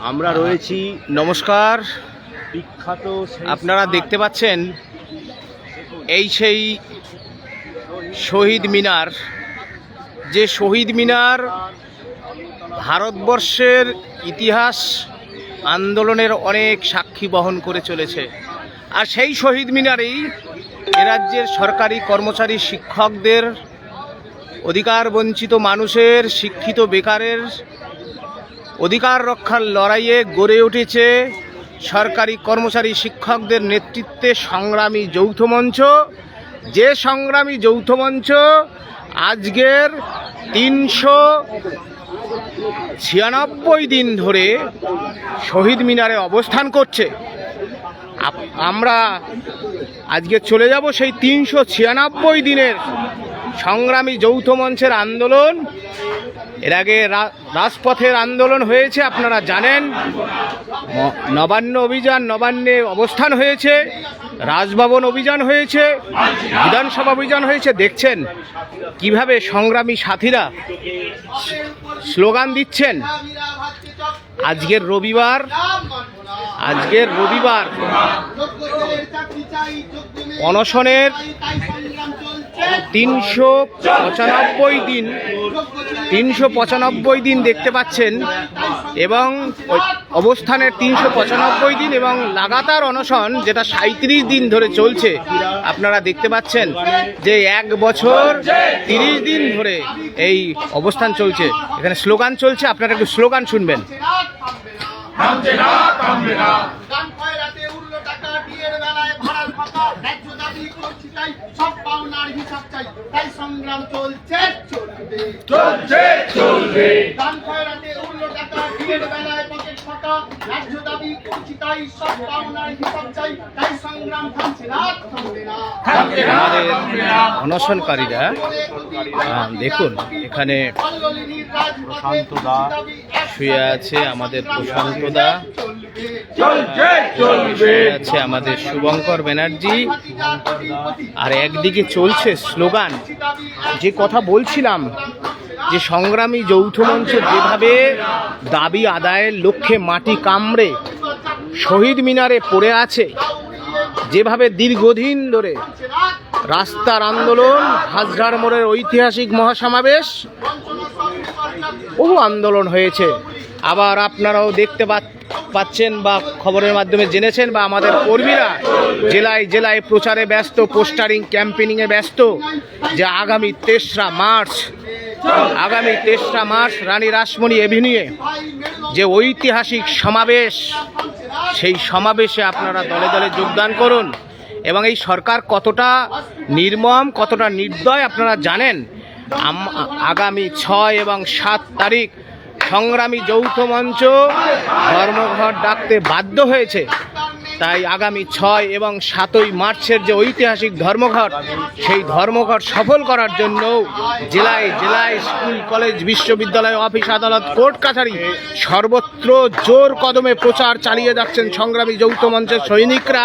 আমরা রয়েছি নমস্কার। বিখ্যাত আপনারা দেখতে পাচ্ছেন এই সেই শহীদ মিনার। যে শহীদ মিনার ভারতবর্ষের ইতিহাস আন্দোলনের অনেক সাক্ষী বহন করে চলেছে। আর সেই শহীদ মিনারেই রাজ্যের সরকারি কর্মচারী শিক্ষকদের অধিকার বঞ্চিত মানুষের শিক্ষিত বেকারের অধিকার রক্ষার লড়াইয়ে গড়ে উঠেছে সরকারি কর্মচারী শিক্ষকদের নেতৃত্বে সংগ্রামী যৌথ মঞ্চ। যে সংগ্রামী যৌথ মঞ্চ আজকের তিনশো ছিয়ানব্বই দিন ধরে শহীদ মিনারে অবস্থান করছে। আমরা আজকে চলে যাব সেই তিনশো ছিয়ানব্বই দিনের সংগ্রামী যৌথ মঞ্চের আন্দোলন। এর আগে রাজপথের আন্দোলন হয়েছে, আপনারা জানেন। নবান্ন অভিযান নবান্নে অবস্থান হয়েছে, রাজভবন অভিযান হয়েছে, বিধানসভা অভিযান হয়েছে। দেখছেন কীভাবে সংগ্রামী সাথীরা স্লোগান দিচ্ছেন। আজকের রবিবার আজকের রবিবার অনশনের তিনশো পঁচানব্বই দিন, তিনশো পঁচানব্বই দিন দেখতে পাচ্ছেন এবং অবস্থানের তিনশো পঁচানব্বই দিন এবং লাগাতার অনশন যেটা সাঁত্রিশ দিন ধরে চলছে, আপনারা দেখতে পাচ্ছেন যে এক বছর তিরিশ দিন ধরে এই অবস্থান চলছে। এখানে স্লোগান চলছে, আপনারা একটু স্লোগান শুনবেন। ন্যায্য দাবি করছি তাই, সব পাওনার হিসাব চাই, তাই সংগ্রাম চলছে, চলবে। গান খয়রাতে উড়লো টাকা, বিয়ের বেলায় ন্যায্য দাবি করছি তাই, সব হিসাব চাই, তাই সংগ্রাম থামছে না, থামবে না। আমাদের অনশনকারীরা দেখুন এখানে প্রশান্ত দা শুয়ে আছে আমাদের প্রশান্ত দা। আছে আমাদের শুভঙ্কর ব্যানার্জি। আর একদিকে চলছে স্লোগান। যে কথা বলছিলাম যে সংগ্রামী যৌথ মঞ্চ যেভাবে দাবি আদায়ের লক্ষ্যে মাটি কামড়ে শহীদ মিনারে পড়ে আছে, যেভাবে দীর্ঘদিন ধরে রাস্তার আন্দোলন, হাজরার মোড়ের ঐতিহাসিক মহাসমাবেশ, বহু আন্দোলন হয়েছে। আবার আপনারাও দেখতে পা- পাচ্ছেন বা খবরের মাধ্যমে জেনেছেন বা আমাদের কর্মীরা জেলায় জেলায় প্রচারে ব্যস্ত, পোস্টারিং ক্যাম্পেনিংয়ে ব্যস্ত যে আগামী তেসরা মার্চ, আগামী তেসরা মার্চ রানী রাসমণি এভিনিউয়ে যে ঐতিহাসিক সমাবেশ, সেই সমাবেশে আপনারা দলে দলে যোগদান করুন এবং এই সরকার কতটা নির্মম, কতটা নির্দয় আপনারা জানেন। আগামী ছয় এবং সাত তারিখ সংগ্রামী যৌথ মঞ্চ ধর্মঘট ডাকতে বাধ্য হয়েছে। তাই আগামী ছয় এবং সাতই মার্চের যে ঐতিহাসিক ধর্মঘট, সেই ধর্মঘট সফল করার জন্য জেলায় জেলায় স্কুল, কলেজ, বিশ্ববিদ্যালয়, অফিস, আদালত, কোর্ট, কাছারি সর্বত্র জোর কদমে প্রচার চালিয়ে যাচ্ছেন সংগ্রামী যৌথ মঞ্চের সৈনিকরা।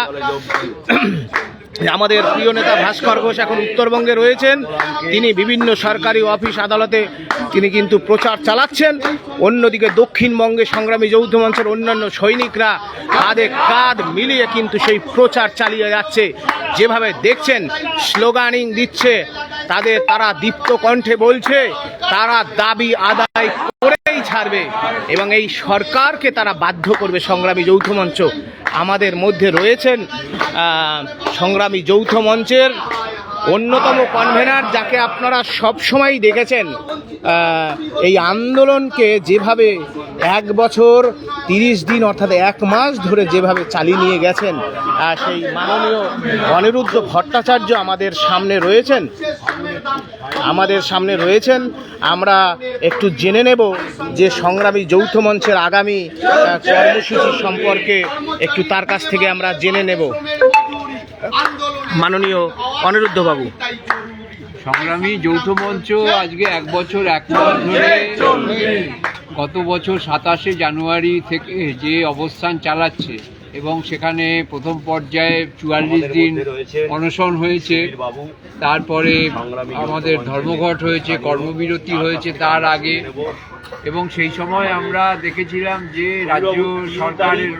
আমাদের প্রিয় নেতা ভাস্কর ঘোষ এখন উত্তরবঙ্গে রয়েছেন। তিনি বিভিন্ন সরকারি অফিস আদালতে তিনি কিন্তু প্রচার চালাচ্ছেন। অন্যদিকে দক্ষিণবঙ্গে সংগ্রামী যৌথ মঞ্চের অন্যান্য সৈনিকরা কাঁধে কাঁধ মিলিয়ে কিন্তু সেই প্রচার চালিয়ে যাচ্ছে। যেভাবে দেখছেন, স্লোগানিং দিচ্ছে, তাদের তারা দীপ্ত কণ্ঠে বলছে, তারা দাবি আদায় করেই ছাড়বে এবং এই সরকারকে তারা বাধ্য করবে সংগ্রামী যৌথ মঞ্চ আমাদের মধ্যে রয়েছেন সংগ্রামী যৌথ মঞ্চের অন্যতম কনভেনার যাকে আপনারা সব সময় দেখেছেন এই আন্দোলনকে যেভাবে এক বছর তিরিশ দিন অর্থাৎ এক মাস ধরে যেভাবে চালিয়ে নিয়ে গেছেন সেই মাননীয় অনিরুদ্ধ ভট্টাচার্য আমাদের সামনে রয়েছেন, আমাদের সামনে রয়েছেন। আমরা একটু জেনে নেব যে সংগ্রামী যৌথ মঞ্চের আগামী কর্মসূচি সম্পর্কে একটু তার কাছ থেকে আমরা জেনে নেব। মাননীয় অনিরুদ্ধ বাবু সংগ্রামী যৌথ মঞ্চ আজকে এক বছর এক মাস ধরে গত বছর সাতাশে জানুয়ারি থেকে যে অবস্থান চালাচ্ছে এবং সেখানে প্রথম পর্যায়ে চুয়াল্লিশ দিন অনশন হয়েছে তারপরে আমাদের ধর্মঘট হয়েছে কর্মবিরতি হয়েছে তার আগে। এবং সেই সময় আমরা দেখেছিলাম যে রাজ্য সরকারের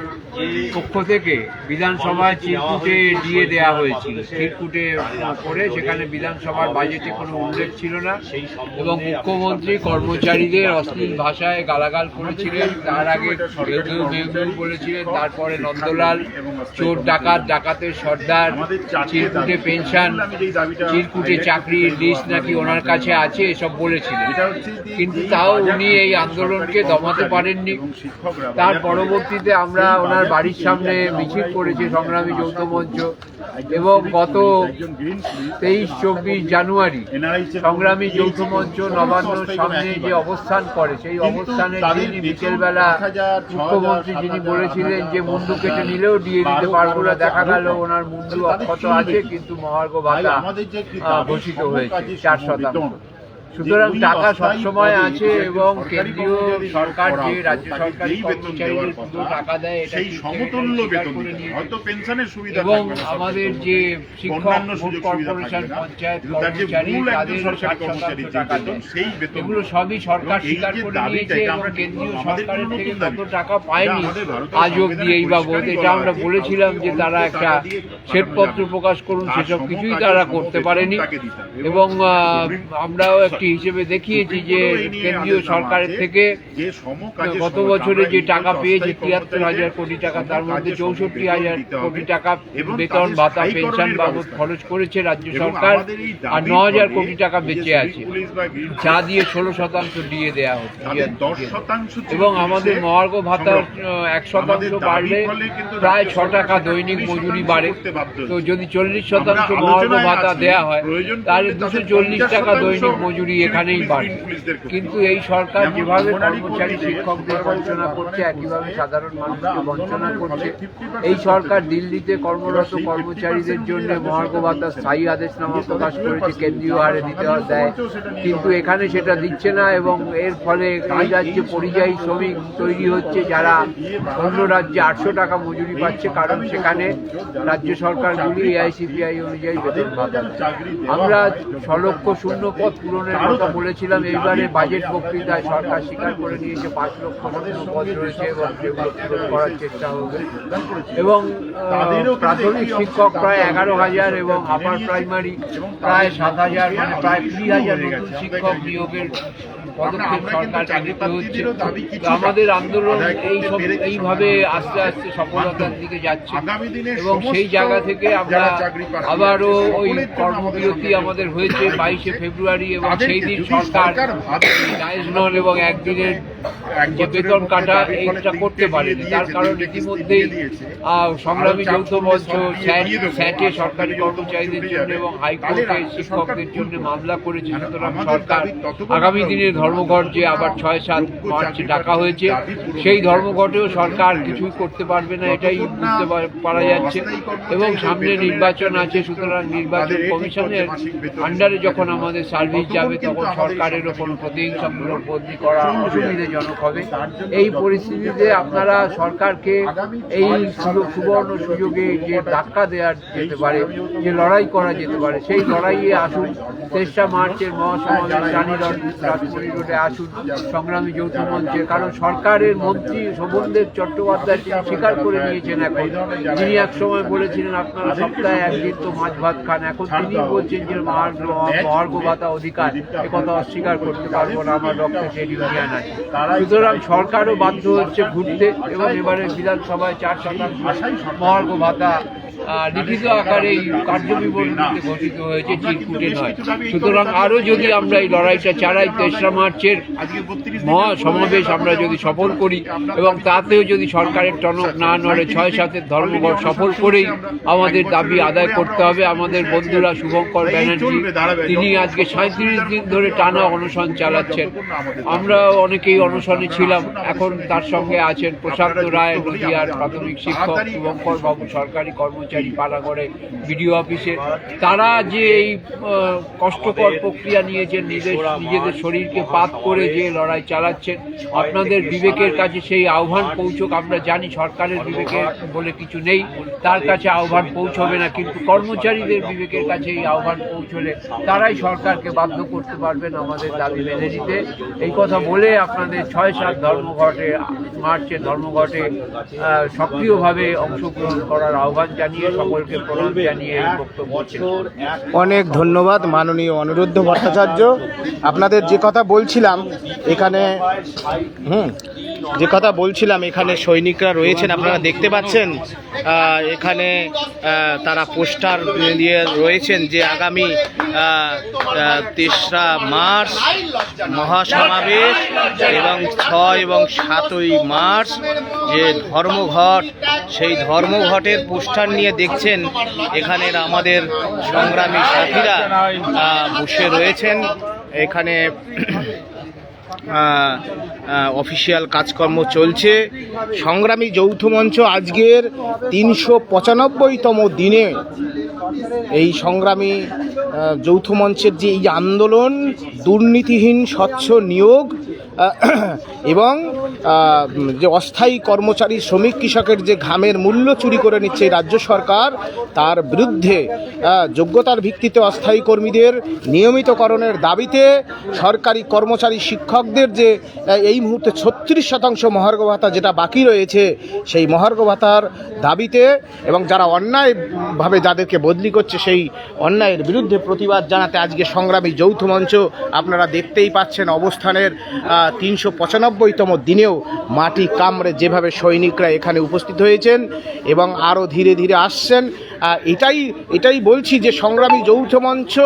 পক্ষ থেকে বিধানসভায় চিরকুটে দিয়ে দেওয়া হয়েছিল। চিরকুটে করে সেখানে বিধানসভার বাজেটে কোনো উল্লেখ ছিল না এবং মুখ্যমন্ত্রী কর্মচারীদের অশ্লীল ভাষায় গালাগাল করেছিলেন। তার আগে বলেছিলেন, তারপরে নন্দলাল, চোর ডাকাত, ডাকাতের সর্দার, চিরকুটে পেনশন, চিরকুটে চাকরির লিস্ট নাকি ওনার কাছে আছে, এসব বলেছিলেন। কিন্তু তাও উনি এই আন্দোলনকে দমাতে পারেননি। তার পরবর্তীতে আমরা ওনার বাড়ির সামনে মিছিল করেছি সংগ্রামী যৌথ মঞ্চ। এবং গত তেইশ চব্বিশ জানুয়ারি সংগ্রামী যৌথ মঞ্চ নবান্নর সামনে যে অবস্থান করে সেই অবস্থানে যিনি বিকেলবেলা মুখ্যমন্ত্রী যিনি বলেছিলেন যে মুন্ডু কেটে নিলেও দিয়ে দিতে পারব না দেখা গেল ওনার মুন্ডু অক্ষত আছে কিন্তু মহার্ঘ ভাতা ঘোষিত হয়েছে চার শতাংশ। সুতরাং টাকা সবসময় আছে এবং কেন্দ্রীয় সরকার যে রাজ্য সরকারি কর্মচারীদের টাকা দেয় এটা সেই সমতুল্য বেতন। হয়তো পেনশনের সুবিধা এবং আমাদের যে। শিক্ষক সুবিধা কর্পোরেশন পঞ্চায়েত কিন্তু কর্মচারী তাদের সরকারি কর্মচারী টাকা দেয় সেই বেতন এগুলো সবই সরকার স্বীকার করে নিয়েছে এবং কেন্দ্রীয় সরকারের থেকে কত টাকা পায়নি আমাদের আজ অব্দি এই বাবদ এটা আমরা বলেছিলাম যে তারা একটা শ্বেতপত্র প্রকাশ করুন সেসব কিছুই তারা করতে পারেনি। এবং আমরাও একটি হিসেবে দেখিয়েছি যে কেন্দ্রীয় সরকারের থেকে গত বছরে যে টাকা পেয়েছে তিয়াত্তর হাজার কোটি টাকা তার মধ্যে চৌষট্টি হাজার কোটি টাকা বেতন ভাতা পেনশন বাবদ খরচ করেছে রাজ্য সরকার আর ন হাজার কোটি টাকা বেঁচে আছে। যা দিয়ে ষোলো শতাংশ দিয়ে দেওয়া হচ্ছে এবং আমাদের মহার্ঘ ভাতার এক শতাংশ বাড়লে প্রায় ছ টাকা দৈনিক মজুরি বাড়ে। তো যদি চল্লিশ শতাংশ মহার্ঘ ভাতা দেওয়া হয় তাহলে দুশো চল্লিশ টাকা দৈনিক মজুরি সিভিল এখানেই পুলিশ, বাড়ে গ্রিন পুলিশদের করতে কিন্তু এই সরকার যেভাবে কর্মচারী শিক্ষকদের বঞ্চনা করছে একইভাবে সাধারণ মানুষকে বঞ্চনা করছে এই সরকার দিল্লিতে কর্মরত কর্মচারীদের জন্য মহার্ঘ ভাতা স্থায়ী আদেশনামা প্রকাশ করেছে কেন্দ্রীয় হারে দিতে দেয় কিন্তু এখানে সেটা দিচ্ছে না এবং এর ফলে এই রাজ্যে পরিযায়ী শ্রমিক তৈরি হচ্ছে যারা অন্য রাজ্যে আটশো টাকা মজুরি পাচ্ছে কারণ সেখানে রাজ্য সরকারগুলি এআইসিপিআই অনুযায়ী বেতন ভাতা। আমরা ছ লক্ষ শূন্য পদ পূরণের কথা বলেছিলাম এইবারে বাজেট বক্তৃতায় সরকার স্বীকার করে নিয়েছে পাঁচ লক্ষ পদ রয়েছে এবং করার চেষ্টা হবে। এবং প্রাথমিক শিক্ষক প্রায় এগারো হাজার এবং আপার প্রাইমারি প্রায় সাত হাজার মানে প্রায় কুড়ি হাজার নতুন শিক্ষক নিয়োগের পদক্ষেপ সরকার নিতে হচ্ছে। আমাদের আন্দোলন এই সব এইভাবে আস্তে আস্তে সফলতার দিকে যাচ্ছে। এবং সেই জায়গা থেকে আমরা আবারও ওই কর্মবিরতি আমাদের হয়েছে বাইশে ফেব্রুয়ারি এবং সেই দিন সরকার ডাইজনল এবং একদিনের এক যে বেতন কাটা এইটা করতে পারেনি। তার কারণ ইতিমধ্যেই সংগ্রামী যৌথ মঞ্চ স্যাট সরকারি কর্মচারীদের জন্য এবং হাইকোর্টে শিক্ষকদের জন্য মামলা করেছে সুতরাং সরকার আগামী দিনে ধর্মঘট যে আবার ছয় সাত মার্চে ডাকা হয়েছে সেই ধর্মঘটেও সরকার কিছুই করতে পারবে না এটাই বুঝতে পারা যাচ্ছে। এবং সামনে নির্বাচন আছে সুতরাং নির্বাচন কমিশনের আন্ডারে যখন আমাদের সার্ভিস যাবে তখন সরকারেরও কোনো প্রতিহিংসামূলক বদলি করা অসুবিধাজনক হবে এই পরিস্থিতিতে আপনারা সরকারকে এই সুবর্ণ সুযোগে যে ধাক্কা দেওয়া যেতে পারে যে লড়াই করা যেতে পারে সেই লড়াইয়ে আসুন তেসরা মার্চের মহাসমাবেশ রোডে আসুন সংগ্রামী যৌথ মঞ্চে কারণ সরকারের মন্ত্রী শোভনদেব চট্টোপাধ্যায় তিনি স্বীকার করে নিয়েছেন এখন তিনি এক সময় বলেছিলেন আপনারা সপ্তাহে একদিন তো মাছ ভাত খান এখন তিনি বলছেন যে মহার্ঘ ভাতা অধিকার একথা অস্বীকার করতে পারব না আমার রক্তে ট্রেড ইউনিয়ন আছে সুতরাং সরকারও বাধ্য হচ্ছে ঘুরতে এবং এবারে বিধানসভায় চার শতাংশ মহার্ঘ ভাতা লিখিত আকারে এই কার্যবিবরণীতে ঘোষিত হয়েছে চিরকুটে নয়। সুতরাং আরও যদি আমরা এই লড়াইটা চালাই, তেসরা মার্চের আজকে 32 মহা সমাবেশ আমরা যদি সফল করি এবং তাতেও যদি সরকারের টনক না নড়ে, ছয় সাতের ধর্মঘট সফল করেই আমাদের দাবি আদায় করতে হবে। আমাদের বন্ধুরা শুভঙ্কর ব্যানার্জি, তিনি আজকে সাঁত্রিশ দিন ধরে টানা অনশন চালাচ্ছেন। আমরা অনেকেই অনশনে ছিলাম, এখন তার সঙ্গে আছেন প্রশান্ত রায়, নদিয়ার প্রাথমিক শিক্ষক, শুভঙ্কর বাবু, সরকারি কর্মচারী। কর্মচারী পাড়াগড়ে বিডিও অফিসে, তারা যে এই কষ্টকর প্রক্রিয়া নিয়েছেন নিজের, নিজেদের শরীরকে পাত করে যে লড়াই চালাচ্ছেন, আপনাদের বিবেকের কাছে সেই আহ্বান পৌঁছক, আমরা জানি সরকারের বিবেকে বলে কিছু নেই, তার কাছে আহ্বান পৌঁছবে না, কিন্তু কর্মচারীদের বিবেকের কাছে এই আহ্বান পৌঁছলে তারাই সরকারকে বাধ্য করতে পারবেন আমাদের দাবি মেনে নিতে। এই কথা বলে আপনাদের ছয় সাত ধর্মঘটে, মার্চে ধর্মঘটে সক্রিয়ভাবে অংশগ্রহণ করার আহ্বান জানিয়ে সকলকে প্রণাম জানিয়ে বক্তব্য অনেক ধন্যবাদ মাননীয় অনিরুদ্ধ ভট্টাচার্য। আপনাদের যে কথা বলছিলাম এখানে হুম যে কথা বলছিলাম, এখানে সৈনিকরা রয়েছেন, আপনারা দেখতে পাচ্ছেন এখানে তারা পোস্টার দিয়ে রয়েছেন যে আগামী তেসরা মার্চ মহাসমাবেশ এবং ছয় এবং সাতই মার্চ যে ধর্মঘট, সেই ধর্মঘটের পোস্টার নিয়ে দেখছেন এখানের আমাদের সংগ্রামী সাথীরা বসে রয়েছেন, এখানে অফিসিয়াল কাজকর্ম চলছে। সংগ্রামী যৌথ মঞ্চ আজকের তিনশো পঁচানব্বইতম দিনে এই সংগ্রামী যৌথ মঞ্চের যে এই আন্দোলন, দুর্নীতিহীন স্বচ্ছ নিয়োগ এবং যে অস্থায়ী কর্মচারী শ্রমিক কৃষকের যে ঘামের মূল্য চুরি করে নিচ্ছে রাজ্য সরকার, তার বিরুদ্ধে যোগ্যতার ভিত্তিতে অস্থায়ী কর্মীদের নিয়মিতকরণের দাবিতে সরকারি কর্মচারী শিক্ষকদের যে এই মুহূর্তে ছত্রিশ শতাংশ মহার্ঘ ভাতা যেটা বাকি রয়েছে, সেই মহার্ঘ ভাতার দাবিতে এবং যারা অন্যায়ভাবে যাদেরকে বদলি করছে সেই অন্যায়ের বিরুদ্ধে প্রতিবাদ জানাতে আজকে সংগ্রামী যৌথ মঞ্চ আপনারা দেখতেই পাচ্ছেন অবস্থানের তিনশো পঁচানব্বইতম দিনেও মাটি কামড়ে যেভাবে সৈনিকরা এখানে উপস্থিত হয়েছেন এবং আরও ধীরে ধীরে আসছেন এটাই এটাই বলছি যে সংগ্রামী যৌথ মঞ্চ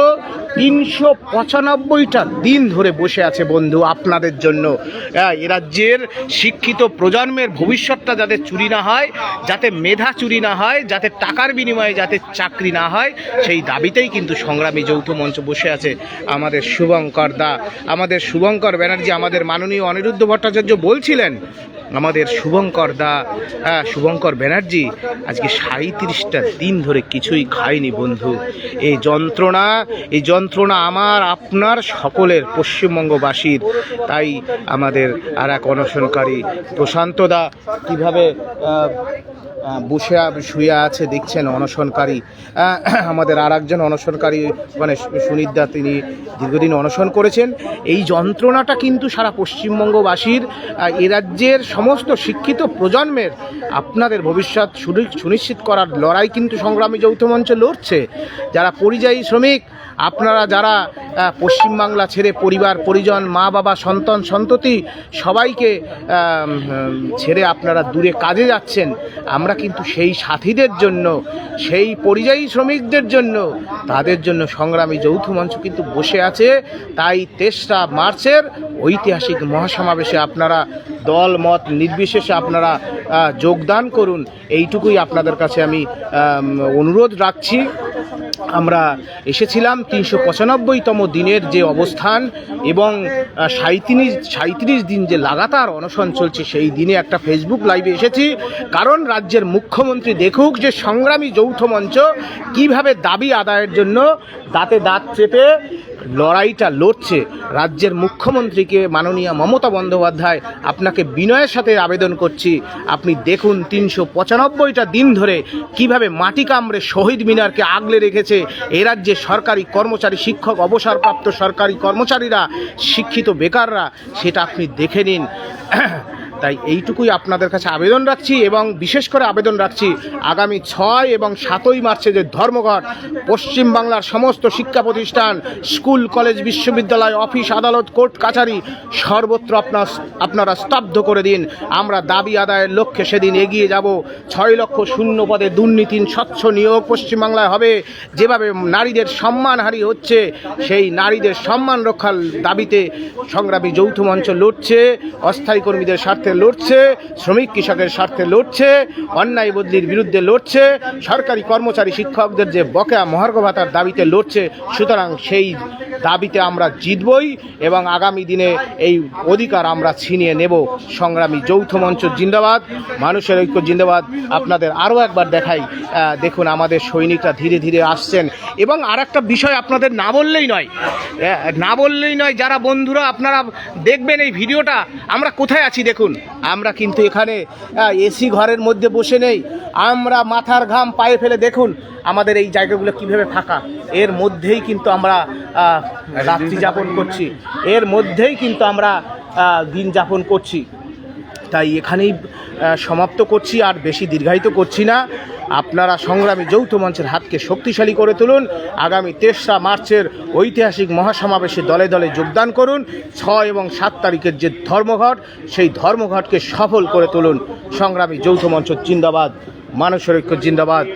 তিনশো পঁচানব্বইটা দিন ধরে বসে আছে বন্ধু আপনাদের জন্য। আহ, এ রাজ্যের শিক্ষিত প্রজন্মের ভবিষ্যৎটা যাতে চুরি না হয় যাতে মেধা চুরি না হয় যাতে টাকার বিনিময়ে যাতে চাকরি না হয় সেই দাবিতেই কিন্তু সংগ্রামী যৌথ মঞ্চ বসে আছে আমাদের শুভঙ্কর দা। আমাদের শুভঙ্কর ব্যানার্জি আমাদের মাননীয় অনিরুদ্ধ ভট্টাচার্য বলছিলেন আমাদের শুভঙ্কর দা হ্যাঁ শুভঙ্কর ব্যানার্জি আজকে সাঁত্রিশটা দিন ধরে কিছুই খায়নি বন্ধু। এই যন্ত্রণা এই যন্ত্রণা আমার, আপনার সকলের পশ্চিমবঙ্গবাসীর। তাই আমাদের আর এক অনশনকারী প্রশান্ত দা কীভাবে বসে শুয়ে আছে দেখছেন অনশনকারী। আমাদের আর একজন অনশনকারী মানে সু- সুনীত দা, তিনি দীর্ঘদিন অনশন করেছেন। এই যন্ত্রণাটা কিন্তু সারা পশ্চিমবঙ্গবাসীর এ রাজ্যের সমস্ত শিক্ষিত প্রজন্মের আপনাদের ভবিষ্যৎ সুনি- সুনিশ্চিত করার লড়াই কিন্তু সংগ্রামী যৌথ মঞ্চ লড়ছে। যারা পরিযায়ী শ্রমিক, আপনারা যারা পশ্চিমবাংলা ছেড়ে পরিবার, পরিজন, মা বাবা, সন্তান, সন্ততি সবাইকে ছেড়ে আপনারা দূরে কাজে যাচ্ছেন, আমরা কিন্তু সেই সাথীদের জন্য, সেই পরিযায়ী শ্রমিকদের জন্য, তাদের জন্য সংগ্রামী যৌথ মঞ্চ কিন্তু বসে আছে। তাই তেসরা মার্চের ঐতিহাসিক মহাসমাবেশে আপনারা দল, মত নির্বিশেষে আপনারা যোগদান করুন। এইটুকুই আপনাদের কাছে আমি অনুরোধ রাখছি। আমরা এসেছিলাম তিনশো পঁচানব্বইতম দিনের যে অবস্থান এবং সাঁত্রিশ সাঁত্রিশ দিন যে লাগাতার অনশন চলছে, সেই দিনে একটা ফেসবুক লাইভে এসেছি। কারণ রাজ্যের মুখ্যমন্ত্রী দেখুক যে সংগ্রামী যৌথ মঞ্চ কীভাবে দাবি আদায়ের জন্য দাঁতে দাঁত চেপে লড়াইটা লড়ছে রাজ্যের মুখ্যমন্ত্রীকে মাননীয় মমতা বন্দ্যোপাধ্যায়। আপনাকে বিনয়ের সাথে আবেদন করছি। আপনি দেখুন তিনশো পঁচানব্বইটা দিন ধরে কীভাবে মাটি কামড়ে শহীদ মিনারকে আগলে রেখেছে। এ রাজ্যে সরকারি কর্মচারী, শিক্ষক, অবসরপ্রাপ্ত সরকারি কর্মচারীরা, শিক্ষিত বেকাররা, সেটা আপনি দেখে নিন। তাই এইটুকুই আপনাদের কাছে আবেদন রাখছি এবং বিশেষ করে আবেদন রাখছি আগামী ছয় এবং সাতই মার্চে যে ধর্মঘট পশ্চিমবাংলার সমস্ত শিক্ষা প্রতিষ্ঠান, স্কুল, কলেজ, বিশ্ববিদ্যালয়, অফিস, আদালত, কোর্ট, কাছারি সর্বত্র আপনার আপনারা স্তব্ধ করে দিন। আমরা দাবি আদায়ের লক্ষ্যে সেদিন এগিয়ে যাব। ছয় লক্ষ শূন্য পদে দুর্নীতিন স্বচ্ছ নিয়োগ পশ্চিমবাংলায় হবে। যেভাবে নারীদের সম্মান সম্মানহারি হচ্ছে, সেই নারীদের সম্মান রক্ষার দাবিতে সংগ্রামী যৌথ মঞ্চ লড়ছে। অস্থায়ী কর্মীদের স্বার্থে স্বার্থে লড়ছে, শ্রমিক কৃষকের স্বার্থে লড়ছে, অন্যায় বদলির বিরুদ্ধে লড়ছে, সরকারি কর্মচারী শিক্ষকদের যে বকেয়া মহার্ঘ ভাতার দাবিতে লড়ছে, সুতরাং সেই দাবিতে আমরা জিতবই এবং আগামী দিনে এই অধিকার আমরা ছিনিয়ে নেব। সংগ্রামী যৌথ মঞ্চ জিন্দাবাদ, মানুষের ঐক্য জিন্দাবাদ। আপনাদের আরও একবার দেখাই দেখুন আমাদের সৈনিকরা ধীরে ধীরে আসছেন। এবং আর একটা বিষয় আপনাদের না বললেই নয় না বললেই নয়, যারা বন্ধুরা আপনারা দেখবেন এই ভিডিওটা, আমরা কোথায় আছি দেখুন। আমরা কিন্তু এখানে এসি ঘরের মধ্যে বসে নেই। আমরা মাথার ঘাম পায়ে ফেলে দেখুন আমাদের এই জায়গাগুলো কীভাবে ফাঁকা। এর মধ্যেই কিন্তু আমরা রাত্রি যাপন করছি। এর মধ্যেই কিন্তু আমরা দিন যাপন করছি। তাই এখানেই সমাপ্ত করছি আর বেশি দীর্ঘায়িত করছি না। আপনারা সংগ্রামী যৌথ মঞ্চের হাতকে শক্তিশালী করে তুলুন। আগামী তেসরা মার্চের ঐতিহাসিক মহাসমাবেশে দলে দলে যোগদান করুন। ছয় এবং সাত তারিখের যে ধর্মঘট, সেই ধর্মঘটকে সফল করে তুলুন। সংগ্রামী যৌথ মঞ্চ জিন্দাবাদ, মানুষের ঐক্য জিন্দাবাদ।